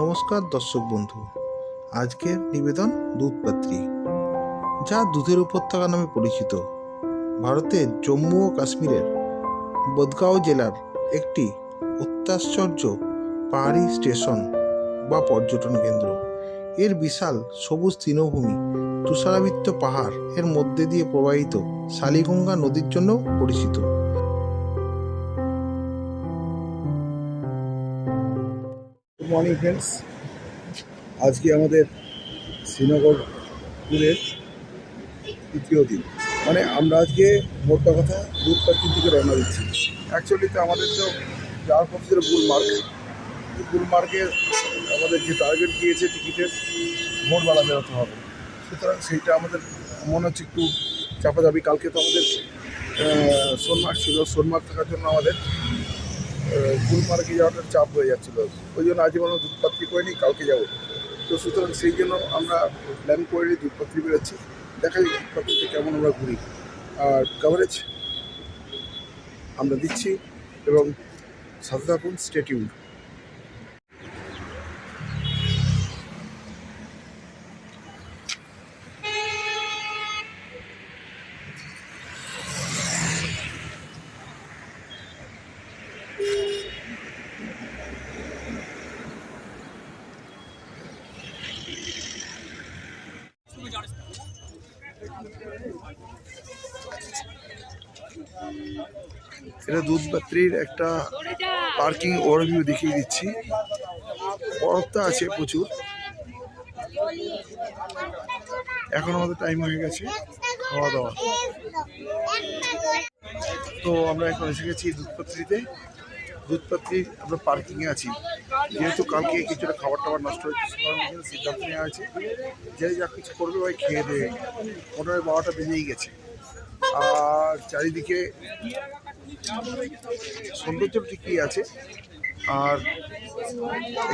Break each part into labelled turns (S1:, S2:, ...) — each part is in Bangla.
S1: নমস্কার দর্শক বন্ধু। আজকের নিবেদন দুধপাত্রী যা দুধের উপত্যকা নামে পরিচিত। ভারতের জম্মু ও কাশ্মীরের বদগাঁও জেলার একটি অত্যাশ্চর্য পাহাড়ি স্টেশন বা পর্যটন কেন্দ্র। এর বিশাল সবুজ তৃণভূমি তুষারাবৃত্ত পাহাড় এর মধ্যে দিয়ে প্রবাহিত শালিগঙ্গা নদীর জন্য পরিচিত।
S2: গুড মর্নিং ফ্রেন্ডস আজকে আমাদের শ্রীনগর ট্যুরের তৃতীয় দিন। মানে আমরা আজকে মোটটা কথা দুধপাত্রি থেকে রওনা দিচ্ছি। অ্যাকচুয়ালি তো আমাদের তো যাওয়ার পথে ছিল গুলমার্গ। গুলমার্গে আমাদের যে টার্গেট দিয়েছে টিকিটের ভোরবেলা বেরোতে হবে। সুতরাং সেইটা আমাদের মনে হচ্ছে একটু চাপাচাপি কালকে তো আমাদের সোনমার্গ ছিল। সোনমার্গ থাকার জন্য আমাদের গুলমার্গে যাওয়াটা চাপ হয়ে যাচ্ছিল। ওই জন্য আজ কোনো দুধপাত্রি করিনি কালকে যাব। তো সুতরাং সেই জন্য আমরা প্ল্যান করে দুধপাত্রি বেরোচ্ছি। দেখা যাক দুধপাত্রিতে কেমন আমরা ঘুরি। আর কভারেজ আমরা দিচ্ছি এবং সাথে থাকুন স্টেটিউন এটা দুধপাত্রির একটা পার্কিং ওভারভিউ দেখিয়ে দিচ্ছি। বরফটা আছে প্রচুর। এখন আমাদের টাইম হয়ে গেছে খাওয়া দাওয়া। তো আমরা এখন এসে গেছি দুধপাত্রিতে দুধপাত্রি আমরা পার্কিংয়ে আছি। যেহেতু কালকে কিছুটা খাবার টাবার নষ্ট হয়েছে সবার মধ্যে সিদ্ধান্ত নেওয়া হয়েছে যে যা কিছু করবে ভাই খেয়ে দেবে। মোটামুটি বারোটা বেজেই গেছে। আর চারিদিকে সৌন্দর্য ঠিকই আছে? আর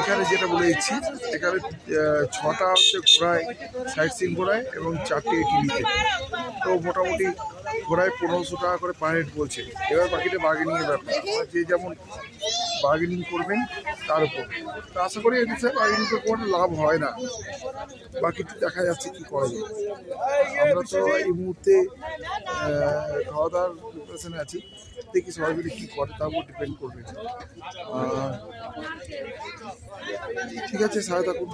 S2: এখানে যেটা বলে দিচ্ছি, এখানে ছটা হচ্ছে ঘোড়ায় সাইট সিন ঘোড়ায় এবং চারটে এটি টিভিতে। তো মোটামুটি ঘোড়ায় পনেরোশো টাকা করে পার হেড বলছে। এবার বাকিটা বার্গেনিংয়ের ব্যাপার। যে যেমন বার্গেনিং করবেন, তার উপর। তো আশা করি এর স্যার বার্গেনিং করে কোনো লাভ হয় না। বাকিটা দেখা যাচ্ছে কি করা যায়। আমরা তো এই মুহূর্তে খাওয়া দাওয়ার প্রিপারেশনে আছি। দেখি সবাই মিলে কী করে তার উপর ডিপেন্ড করবে আর ঠিক আছে সাথে থাকুন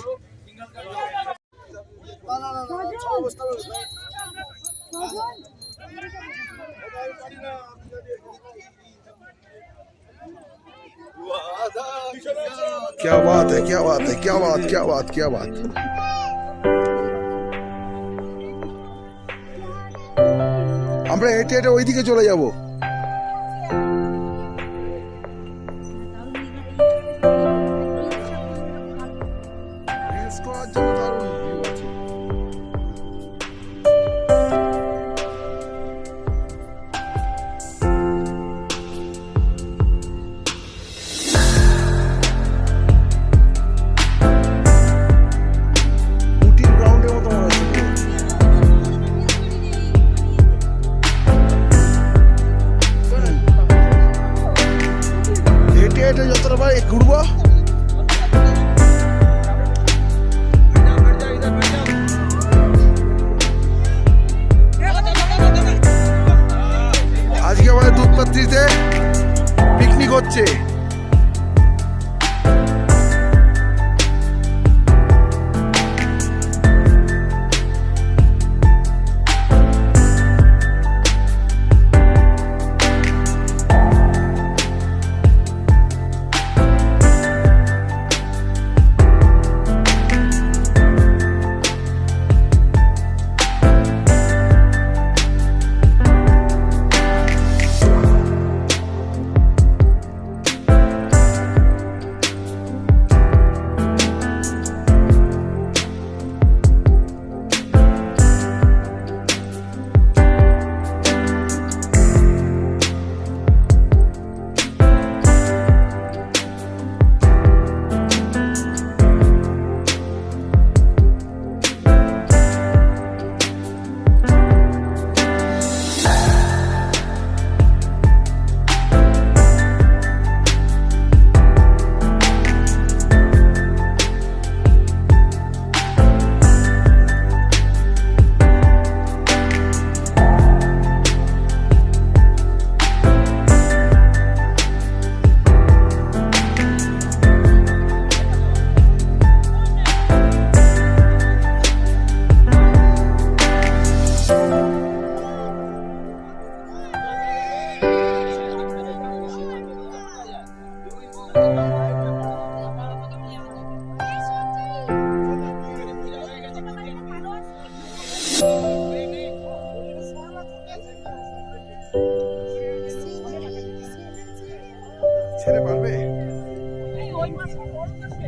S2: क्या बात है क्या बात है क्या बात क्या बात क्या बात আমরা হেঁটে হেঁটে ওইদিকে চলে যাব 我，
S3: 真的抓住！我操！ছেড়ে
S2: পারবে? ওই মাসে বড় মাসে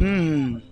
S2: 嗯。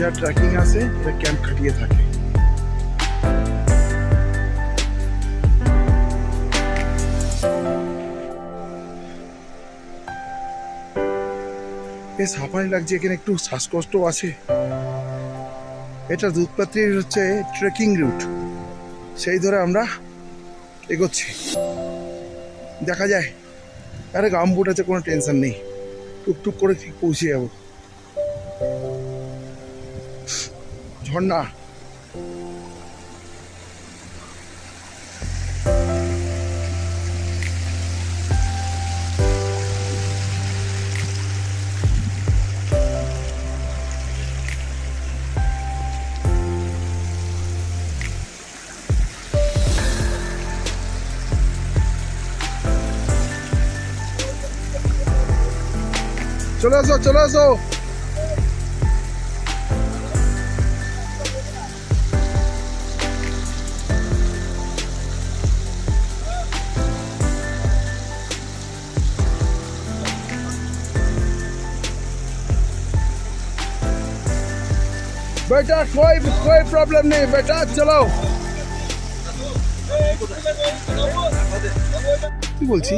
S2: যা ট্রেকিং আছে এটা ক্যাম্প খাটিয়ে থাকে। বেশ হাঁপানি লাগছে, এখানে একটু শ্বাসকষ্ট আছে। এটা দুধপাত্রির হচ্ছে ট্রেকিং রুট সেই ধরে আমরা এগোচ্ছি। দেখা যায়, আরে গামবুট আছে কোনো টেনশন নেই। টুকটুক করে ঠিক পৌঁছে যাব। ঝর্ণা চলে আসো চলে আসো बेटा कोई कोई प्रॉब्लम नहीं बेटा चलो। কি বলছি?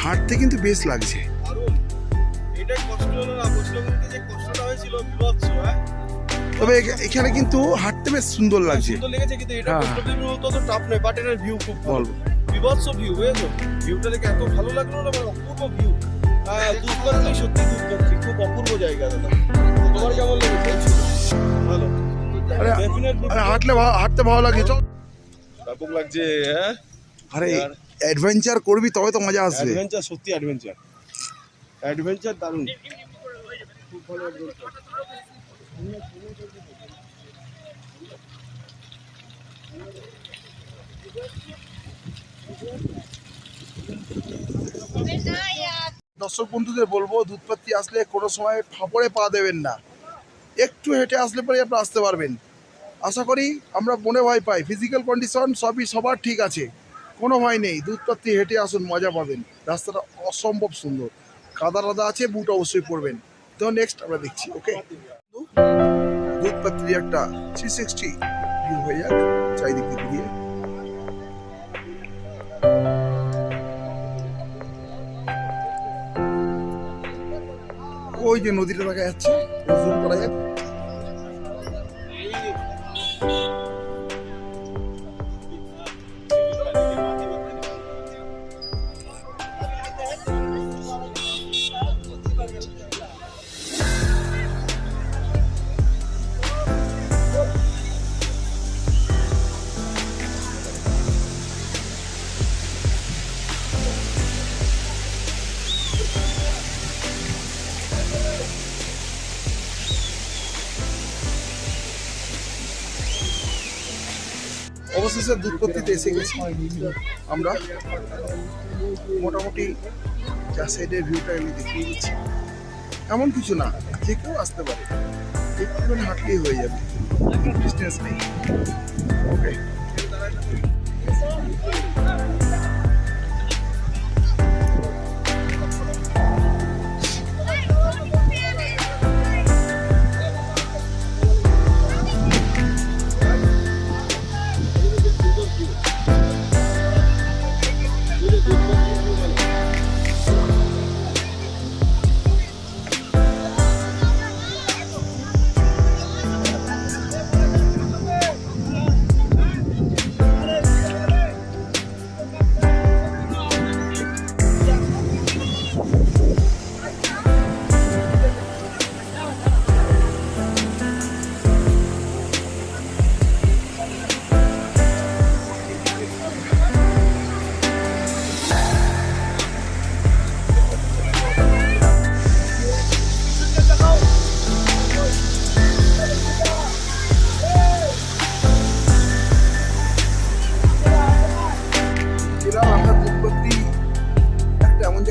S2: হাঁটতে কিন্তু বেশ লাগছে। তবে এখানে কিন্তু হাঁটতে বেশ সুন্দর লাগছে। হ্যাঁ,
S4: হ্যাঁ।
S2: বলব।
S4: বিভৎস ভিউ বুঝেছ? ভিউটা দেখে এত ভালো লাগল না মানে অপূর্ব ভিউ দুধ সত্যি খুব অপূর্ব জায়গা দাদা। তোমার কেমন লেগেছে? ভালো।
S2: আরে, হাঁটলে হাঁটতে ভালো লাগে চল।
S4: ব্যাপক লাগছে হ্যাঁ?
S2: আরে অ্যাডভেঞ্চার করবি তবে তো মজা আসবে।
S4: অ্যাডভেঞ্চার সত্যি অ্যাডভেঞ্চার অ্যাডভেঞ্চার দারুণ। খুব ভালো
S2: দর্শক বন্ধুদের বলব দুধপাত্রি আসলে কোনো সময় ফাপড়ে পা দেবেন না। একটু হেঁটে আসলে পরে আপনি আসতে পারবেন। আশা করি আমরা মনে ভয় পাই। ফিজিক্যাল কন্ডিশন সবই সবার ঠিক আছে। কোনো ভয় নেই। দুধপাত্রি হেঁটে আসুন, মজা পাবেন। রাস্তাটা অসম্ভব সুন্দর। কাদা রাদা আছে, বুট অবশ্যই পড়বেন তো নেক্সট আমরা দেখছি ওকে দুধপাত্রি একটা থ্রি সিক্সটি হয়ে যাক, চারিদিকে দিয়ে। ওই যে নদীটা দেখা যাচ্ছে জুম করা যাক। অবশেষে দুধপত্তিতে এসে গেছি। আমরা মোটামুটি যা সাইডের ভিউটা আমি দেখিয়ে দিচ্ছি। এমন কিছু না, যে কেউ আসতে পারে। একটুখানি হাঁটলেই হয়ে যাবে। ডিস্টেন্স নেই। ওকে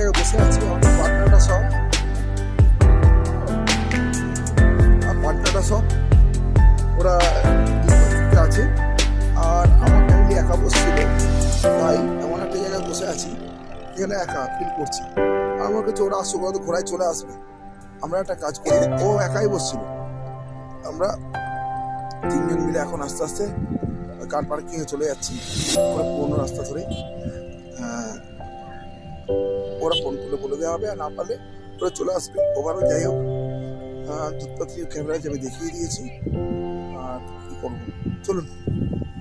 S2: একটা বসে আছি আমাদের পার্টনারটা সব আর পার্টনারটা সব ওরা আছে, আর আমার ফ্যামিলি একা বসছিল, তাই এমন একটা জায়গায় বসে আছি এখানে একা ফিল করছি। আমার কাছে ওরা আসুক, ওরা তো ঘোড়ায় চলে আসবে। আমরা একটা কাজ করি, ও একাই বসছিল। আমরা তিনজন মিলে এখন আস্তে আস্তে কার পার্কিংয়ে চলে যাচ্ছি পুরোনো রাস্তা ধরে ওরা ফোন করে বলে দেওয়া হবে, আর না পারলে ওরা চলে আসবে। ওভারও যাই হোক দুধপাত্রীয় ক্যামেরায় আমি দেখিয়ে দিয়েছি, আর কি করব। চলুন,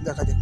S2: দেখা যাক।